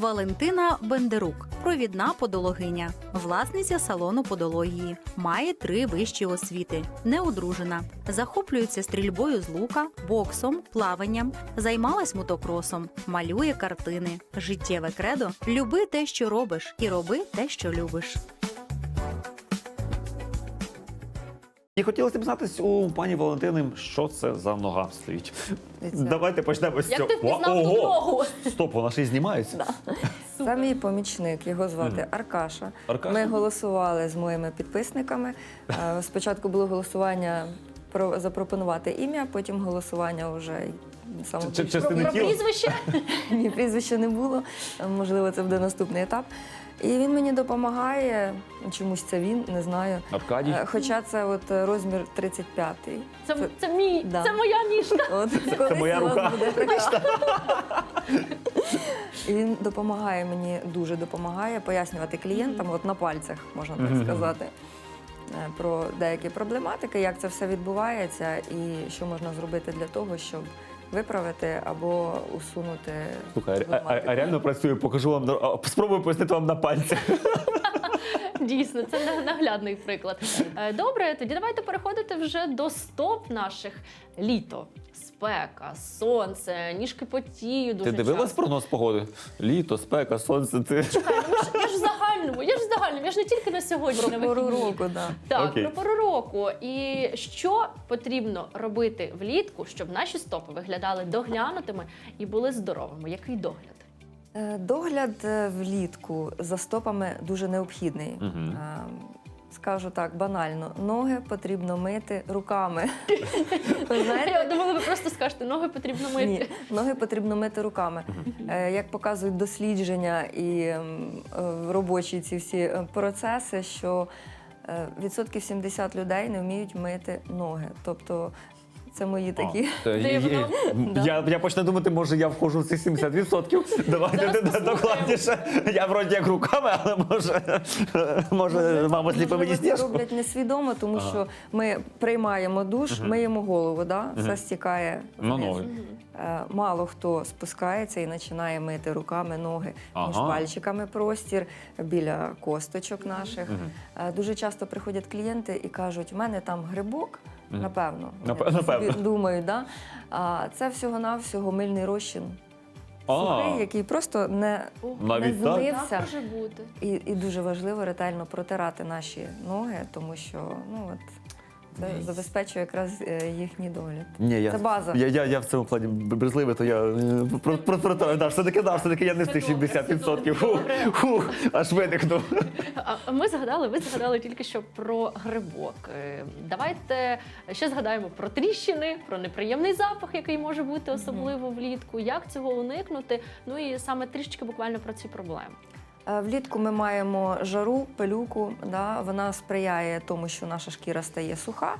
Валентина Бендерук, провідна подологиня, власниця салону подології, має три вищі освіти, неодружена, захоплюється стрільбою з лука, боксом, плаванням, займалась мотокросом, малює картини. Життєве кредо люби те, що робиш, і роби те, що любиш. І хотілося б знати у пані Валентини, що це за нога стоїть. Давайте почнемо з Як ти впізнав ту ногу? Стоп, вона ще й знімається. Це мій помічник, його звати Аркаша. Аркаша? Ми голосували з моїми підписниками. Е, Спочатку було голосування про запропонувати ім'я, потім голосування вже саме Чи- чи- частини Про тіла? прізвище? ні, прізвища не було. Можливо, це буде наступний етап. І він мені допомагає. Чомусь це він, не знаю. Аркадій. Е, Хоча це от е, розмір 35-й. Це, це мій, Да. це моя ніжка. От, колись моя у вас рука. буде така. І він допомагає мені, дуже допомагає пояснювати клієнтам, от на пальцях, можна так сказати, е, про деякі проблематики, як це все відбувається і що можна зробити для того, щоб виправити або усунути. Слухай, а- а, а реально працює, покажу вам, на- а, спробую пояснити вам на пальцях. Дійсно, це на- наглядний приклад. Е, Добре, тоді давайте переходити вже до стоп наших літо. Спека, сонце, ніжки потію дуже Ти дивилась часто. прогноз погоди? Літо, спека, сонце. Ти... Чекай, ну загальному, я ж не тільки на сьогодні. Про на пору року, да. Так, Окей. про пору року. І що потрібно робити влітку, щоб наші стопи виглядали доглянутими і були здоровими? Який догляд? Е, Догляд е, влітку за стопами дуже необхідний. Мгм. Скажу так, банально, ноги потрібно мити руками. Ви знаєте, Я думала, ви просто скажете, ноги потрібно мити. Ні, ноги потрібно мити руками. Е, Як показують дослідження і ем, е, робочі ці всі е, процеси, що е, відсотків 70 людей не вміють мити ноги. Тобто це мої такі. Та є- Дивно. Я, я почну думати, може я входжу в ці 70%. Давайте докладніше. Я вроді як руками, але може, може мама сліпи мені Можливо, це роблять несвідомо, тому Ага. що ми приймаємо душ, миємо голову, да? все стікає На вниз. ноги. Е, Мало хто спускається і починає мити руками ноги між пальчиками простір біля косточок наших. Е, Дуже часто приходять клієнти і кажуть, у мене там грибок, напевно. Нап- Я напевно. собі думаю, да? а це всього-навсього мильний розчин. Сухий, який просто не, Навіть не так? злився. Так може бути. І, і дуже важливо ретельно протирати наші ноги, тому що ну от це забезпечує якраз е, їхній догляд. Ні, я, Це база. Я, я, я в цьому плані брезливий, то я е, про, про, про, про, да, все-таки, да, все-таки я не 70%. це Фух, аж видихнув. А а ми згадали, ви згадали тільки що про грибок. Е, Давайте ще згадаємо про тріщини, про неприємний запах, який може бути особливо влітку. Як цього уникнути? Ну і саме трішечки буквально про ці проблеми. Е, Влітку ми маємо жару, пилюку. Да? Вона сприяє тому, що наша шкіра стає суха.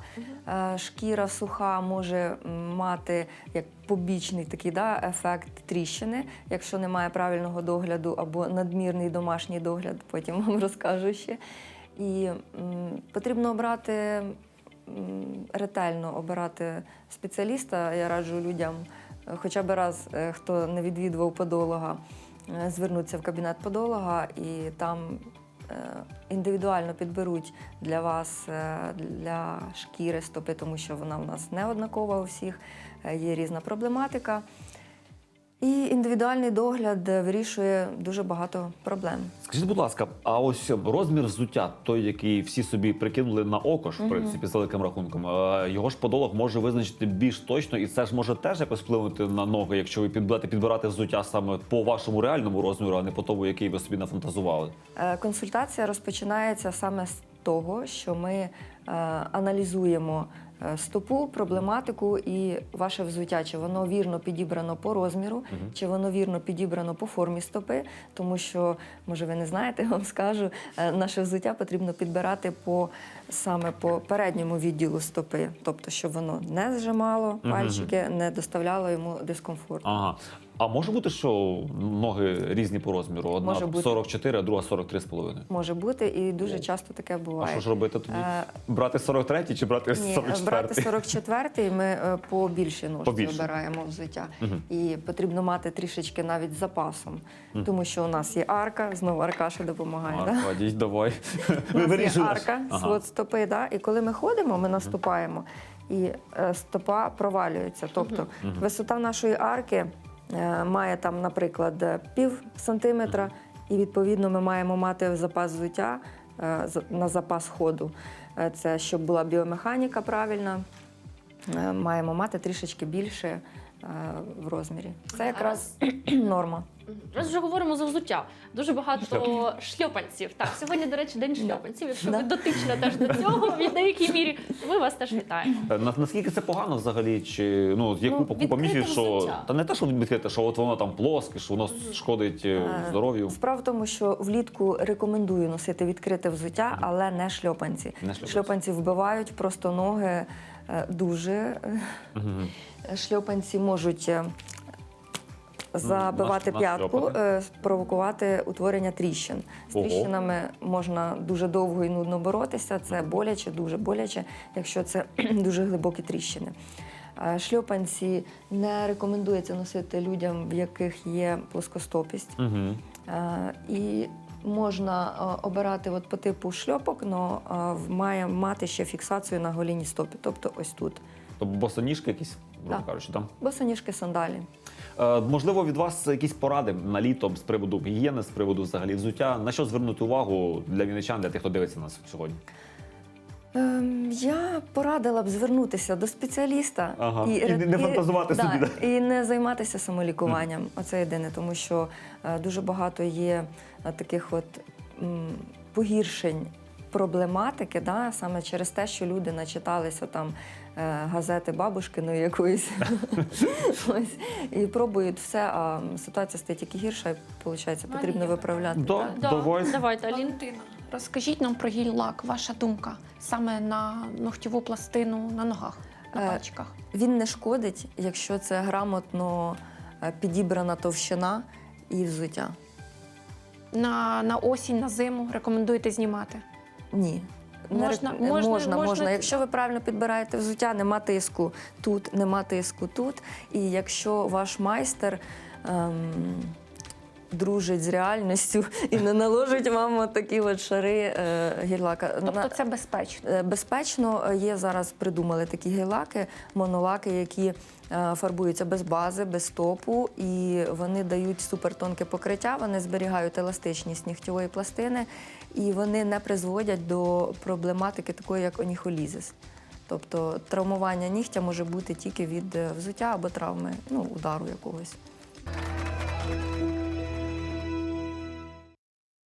Е, Шкіра суха може мати як побічний такий да, ефект тріщини, якщо немає правильного догляду або надмірний домашній догляд, потім вам розкажу ще. І м, потрібно обрати м, ретельно обирати спеціаліста. Я раджу людям е, хоча б раз, хто не відвідував подолога, е, звернутися в кабінет подолога і там е, індивідуально підберуть для вас е, для шкіри стопи, тому що вона у нас не однакова у всіх, є різна проблематика. І індивідуальний догляд е, вирішує дуже багато проблем. Скажіть, будь ласка, а ось розмір взуття, той, який всі собі прикинули на око ж, в принципі, з великим рахунком, е, його ж подолог може визначити більш точно, і це ж може теж якось впливати на ноги, якщо ви підбудете підбирати взуття саме по вашому реальному розміру, а не по тому, який ви собі нафантазували. Е, Консультація розпочинається саме з того, що ми аналізуємо стопу, проблематику і ваше взуття, чи воно вірно підібрано по розміру, чи воно вірно підібрано по формі стопи, тому що, може, ви не знаєте, я вам скажу, е, наше взуття потрібно підбирати по саме по передньому відділу стопи, тобто, щоб воно не зжимало пальчики, не доставляло йому дискомфорту. Ага. А може бути, що ноги різні по розміру? Одна Може бути. 44, а друга 43,5. Може бути, і дуже часто таке А буває. що ж робити тоді? Е, Брати 43 чи брати Ні, 44? брати 44-й ми е, по більшій ножці вибираємо взуття. Мгм. І потрібно мати трішечки навіть з запасом, тому що у нас є арка, знову Аркаша допомагає. да? Аркадій, давай. У нас є арка, Ага. свод стопи, да? і коли ми ходимо, ми наступаємо, і е, стопа провалюється. Тобто висота нашої арки має там, наприклад, е, пів сантиметра, і відповідно ми маємо мати запас взуття е, на запас ходу. Е, Це щоб була біомеханіка правильна, е, маємо мати трішечки більше е, в розмірі. Це якраз норма. Раз вже говоримо за взуття. Дуже багато шльопанців. Так, сьогодні, до речі, день шльопанців. Якщо ви дотична теж до цього, в деякій мірі, ми вас теж вітаємо. Е, на- Наскільки це погано взагалі? Чи ну є Ну, купа купа відкрите міфів, що взуття. та не те, що відкрите, що от воно там плоске, що воно шкодить е, Е, здоров'ю. Справа в тому, що влітку рекомендую носити відкрите взуття, але не шльопанці. Не шльопанці. Шльопанці вбивають просто ноги е, дуже. е, Мгм. Шльопанці можуть е, забивати п'ятку, нашльопати. е, спровокувати утворення тріщин. З Ого. тріщинами можна дуже довго і нудно боротися. Це боляче, дуже боляче, якщо це дуже глибокі тріщини. Е, Шльопанці не рекомендується носити людям, в яких є плоскостопість. Е, І можна е, обирати от по типу шльопок, але має мати ще фіксацію на голіній стопі, тобто ось тут. Тобто босоніжки якісь, грубо Так. кажучи, там. Босоніжки сандалі. Е, можливо, від вас якісь поради на літо з приводу гігієни, з приводу взагалі взуття. На що звернути увагу для вінничан, для тих, хто дивиться нас сьогодні? Ем, я порадила б звернутися до спеціаліста Ага. І не- не фантазувати да, собі, і не займатися самолікуванням. Оце єдине, тому що е, дуже багато є е, таких от м, погіршень проблематики, да, саме через те, що люди начиталися там газети бабушкиної якоїсь Ось, і пробують все, а ситуація стає тільки гірша, і виходить, потрібно виправляти. Да. Да, Давай. Давайте, Алін. Валентина, розкажіть нам про гіль-лак, ваша думка саме на ногтєву пластину на ногах, на Е, пальчиках. Він не шкодить, якщо це грамотно е, підібрана товщина і взуття. На, на осінь, на зиму рекомендуєте знімати. Ні. Не Можна- рек- можна- можна, можна-. Якщо ви правильно підбираєте взуття, нема тиску тут, нема тиску тут. І якщо ваш майстер ем, дружить з реальністю і не наложить вам такі от шари е, гірлака. Тобто це безпечно. Е, Безпечно е, є зараз придумали такі гель-лаки, монолаки, які фарбуються без бази, без топу, і вони дають супертонке покриття, вони зберігають еластичність нігтєвої пластини, і вони не призводять до проблематики такої, як оніхолізис. Тобто травмування нігтя може бути тільки від е, взуття або травми, ну, удару якогось.